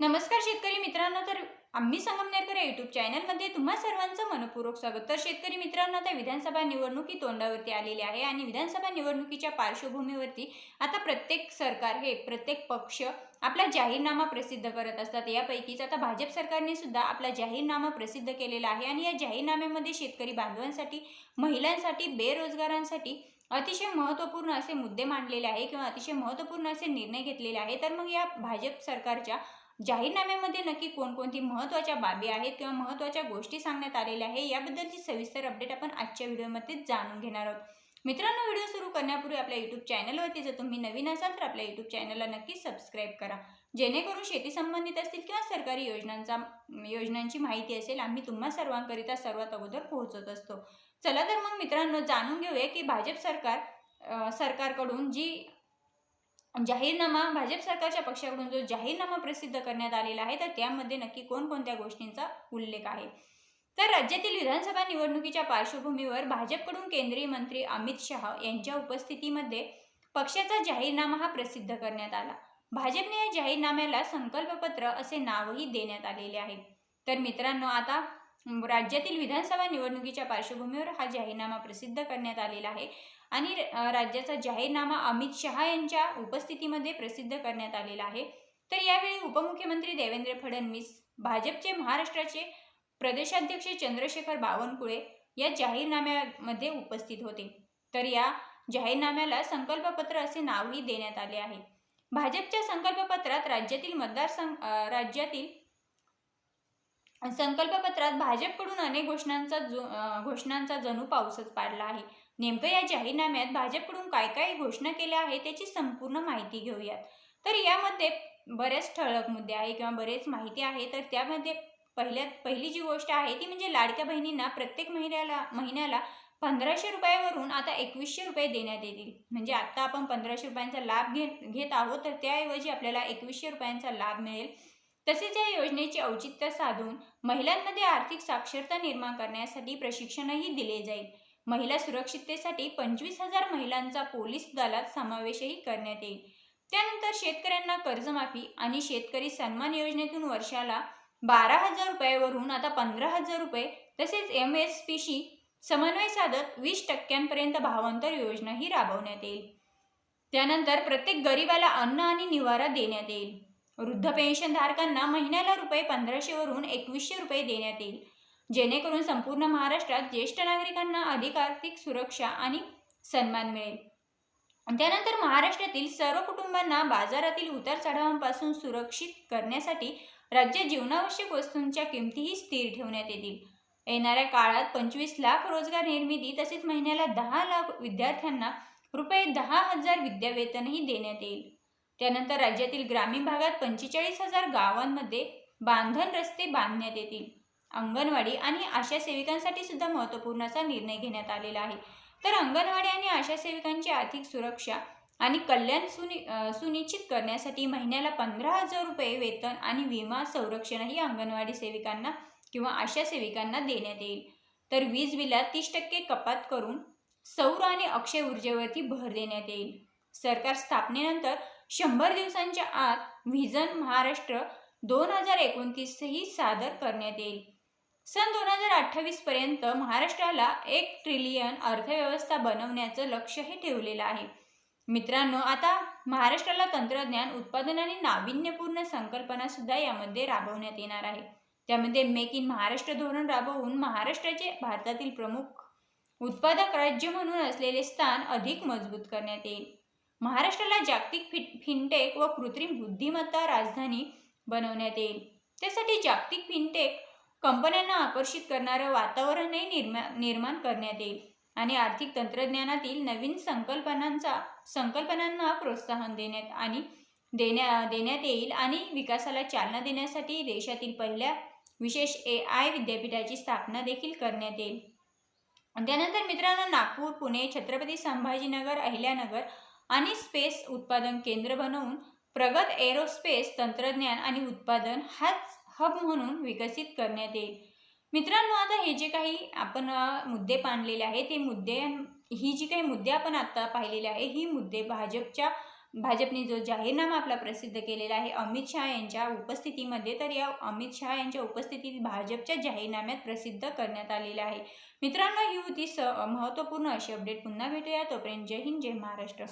नमस्कार शेतकरी मित्रांनो तर आम्ही संगमनेरकर या युट्यूब चॅनलमध्ये तुम्हा सर्वांचं मनपूर्वक स्वागत. तर शेतकरी मित्रांनो आता विधानसभा निवडणुकी तोंडावरती आलेली आहे आणि विधानसभा निवडणुकीच्या पार्श्वभूमीवरती आता प्रत्येक सरकार हे प्रत्येक पक्ष आपला जाहीरनामा प्रसिद्ध करत असतात. यापैकीच आता भाजप सरकारने सुद्धा आपला जाहीरनामा प्रसिद्ध केलेला आहे आणि या जाहीरनाम्यामध्ये शेतकरी बांधवांसाठी महिलांसाठी बेरोजगारांसाठी अतिशय महत्त्वपूर्ण असे मुद्दे मांडलेले आहे किंवा अतिशय महत्त्वपूर्ण असे निर्णय घेतलेले आहे. तर मग या भाजप सरकारच्या जाहीरनाम्यामध्ये नक्की कोणकोणती महत्त्वाच्या बाबी आहेत किंवा महत्त्वाच्या गोष्टी सांगण्यात आलेल्या आहे याबद्दलची सविस्तर अपडेट आपण आजच्या व्हिडिओमध्ये जाणून घेणार आहोत. मित्रांनो व्हिडिओ सुरू करण्यापूर्वी आपल्या यूट्यूब चॅनलवरती जर तुम्ही नवीन असाल तर आपल्या यूट्यूब चॅनलला नक्की सबस्क्राईब करा. जेणेकरून शेती संबंधित असतील किंवा सरकारी योजनांचा योजनांची माहिती असेल आम्ही तुम्हा सर्वांकरिता सर्वात अगोदर पोहोचत असतो. चला तर मग मित्रांनो जाणून घेऊया की भाजप सरकार सरकारकडून जी जाहीरनामा भाजप सरकारच्या पक्षाकडून जो जाहीरनामा प्रसिद्ध करण्यात आलेला आहे तर त्यामध्ये नक्की कोणकोणत्या गोष्टींचा उल्लेख आहे? तर राज्यातील विधानसभा निवडणुकीच्या पार्श्वभूमीवर भाजपकडून केंद्रीय मंत्री अमित शहा यांच्या उपस्थितीमध्ये पक्षाचा जाहीरनामा हा प्रसिद्ध करण्यात आला. भाजपने या जाहीरनाम्याला संकल्पपत्र असे नावही देण्यात आलेले आहे. तर मित्रांनो आता राज्यातील विधानसभा निवडणुकीच्या पार्श्वभूमीवर हा जाहीरनामा प्रसिद्ध करण्यात आलेला आहे. आणि राज्याचा जाहीरनामा अमित शहा यांच्या उपस्थितीमध्ये प्रसिद्ध करण्यात आलेला आहे. तर यावेळी उपमुख्यमंत्री देवेंद्र फडणवीस भाजपचे महाराष्ट्राचे प्रदेशाध्यक्ष चंद्रशेखर बावनकुळे या जाहीरनाम्यामध्ये उपस्थित होते. तर या जाहीरनाम्याला संकल्पपत्र असे नावही देण्यात आले आहे. भाजपच्या संकल्पपत्रात राज्यातील मतदारसंघ राज्यातील संकल्पपत्रात भाजपकडून अनेक घोषणांचा घोषणांचा जणू पाऊसच पाडला आहे. नेमकं या जाहीरनाम्यात भाजपकडून काय काय घोषणा केल्या आहेत त्याची संपूर्ण माहिती घेऊयात. तर यामध्ये बरेच ठळक मुद्दे आहे किंवा बरेच माहिती आहे. तर त्यामध्ये पहिल्या पहिली जी गोष्ट आहे ती म्हणजे लाडक्या बहिणींना प्रत्येक महिन्याला महिन्याला पंधराशे रुपयावरून आता एकवीसशे रुपये देण्यात येतील. म्हणजे आत्ता आपण पंधराशे रुपयांचा लाभ घेत घेत आहोत तर त्याऐवजी आपल्याला एकवीसशे रुपयांचा लाभ मिळेल. तसेच या योजनेचे औचित्य साधून महिलांमध्ये आर्थिक साक्षरता निर्माण करण्यासाठी प्रशिक्षणही दिले जाईल. महिला सुरक्षिततेसाठी पंचवीस हजार महिलांचा पोलीस दलात समावेशही करण्यात येईल. त्यानंतर शेतकऱ्यांना कर्जमाफी आणि शेतकरी सन्मान योजनेतून वर्षाला बारा हजार रुपयावरून आता पंधरा हजार रुपये तसेच एम एस पीशी समन्वय साधत वीस टक्क्यांपर्यंत भावांतर योजनाही राबवण्यात येईल. त्यानंतर प्रत्येक गरिबाला अन्न आणि निवारा देण्यात येईल. वृद्ध पेन्शनधारकांना महिन्याला रुपये पंधराशेवरून एकवीसशे रुपये देण्यात येईल. जेणेकरून संपूर्ण महाराष्ट्रात ज्येष्ठ नागरिकांना अधिक आर्थिक सुरक्षा आणि सन्मान मिळेल. त्यानंतर महाराष्ट्रातील सर्व कुटुंबांना बाजारातील उतार चढावांपासून सुरक्षित करण्यासाठी राज्य जीवनावश्यक वस्तूंच्या किमतीही स्थिर ठेवण्यात येतील. येणाऱ्या काळात पंचवीस लाख रोजगार निर्मिती तसेच महिन्याला दहा लाख विद्यार्थ्यांना रुपये दहा हजार विद्यावेतनही देण्यात येईल. त्यानंतर राज्यातील ग्रामीण भागात पंचेचाळीस हजार गावांमध्ये बांधण रस्ते बांधण्यात येतील. अंगणवाडी आणि आशा सेविकांसाठी सुद्धा महत्त्वपूर्ण असा निर्णय घेण्यात आलेला आहे. तर अंगणवाडी आणि आशा सेविकांची आर्थिक सुरक्षा आणि कल्याण सुनि सुनिश्चित करण्यासाठी महिन्याला पंधरा हजार रुपये वेतन आणि विमा संरक्षणही अंगणवाडी सेविकांना किंवा आशा सेविकांना देण्यात येईल. तर वीज बिलात तीस टक्के कपात करून सौर आणि अक्षय ऊर्जेवरती भर देण्यात येईल. सरकार स्थापनेनंतर शंभर दिवसांच्या आत व्हिजन महाराष्ट्र दोन हजार एकोणतीसही सादर करण्यात येईल. सन दोन हजार अठ्ठावीस पर्यंत महाराष्ट्राला एक ट्रिलियन अर्थव्यवस्था बनवण्याचं लक्ष्यही ठेवलेलं आहे. मित्रांनो आता महाराष्ट्राला तंत्रज्ञान उत्पादन आणि नाविन्यपूर्ण संकल्पना सुद्धा यामध्ये राबवण्यात येणार आहे. त्यामध्ये मेक इन महाराष्ट्र धोरण राबवून महाराष्ट्राचे भारतातील प्रमुख उत्पादक राज्य म्हणून असलेले स्थान अधिक मजबूत करण्यात येईल. महाराष्ट्राला जागतिक फि फिनटेक व कृत्रिम बुद्धिमत्ता राजधानी बनवण्यात येईल. त्यासाठी जागतिक फिनटेक कंपन्यांना आकर्षित करणारं वातावरणही निर्मा निर्माण करण्यात येईल आणि आर्थिक तंत्रज्ञानातील नवीन संकल्पनांचा संकल्पनांना प्रोत्साहन देण्यात आणि देण्या देण्यात येईल आणि विकासाला चालना देण्यासाठी देशातील पहिल्या विशेष ए आय विद्यापीठाची स्थापना देखील करण्यात येईल. त्यानंतर मित्रांनो नागपूर पुणे छत्रपती संभाजीनगर अहिल्यानगर आणि स्पेस उत्पादन केंद्र बनवून प्रगत एरोस्पेस तंत्रज्ञान आणि उत्पादन हाच हब म्हणून विकसित करण्यात येईल. मित्रांनो आता हे जे काही आपण मुद्दे पाणलेले आहे ते मुद्दे ही जी काही मुद्दे आपण आता पाहिलेले आहे ही मुद्दे भाजपच्या भाजपने जो जाहीरनामा आपला प्रसिद्ध केलेला आहे अमित शहा यांच्या उपस्थितीमध्ये तर या अमित शहा यांच्या उपस्थितीत भाजपच्या जाहीरनाम्यात प्रसिद्ध करण्यात आलेला आहे. मित्रांनो ही होती स महत्त्वपूर्ण अशी अपडेट. पुन्हा भेटूया. तोपर्यंत जय हिंद जय महाराष्ट्र.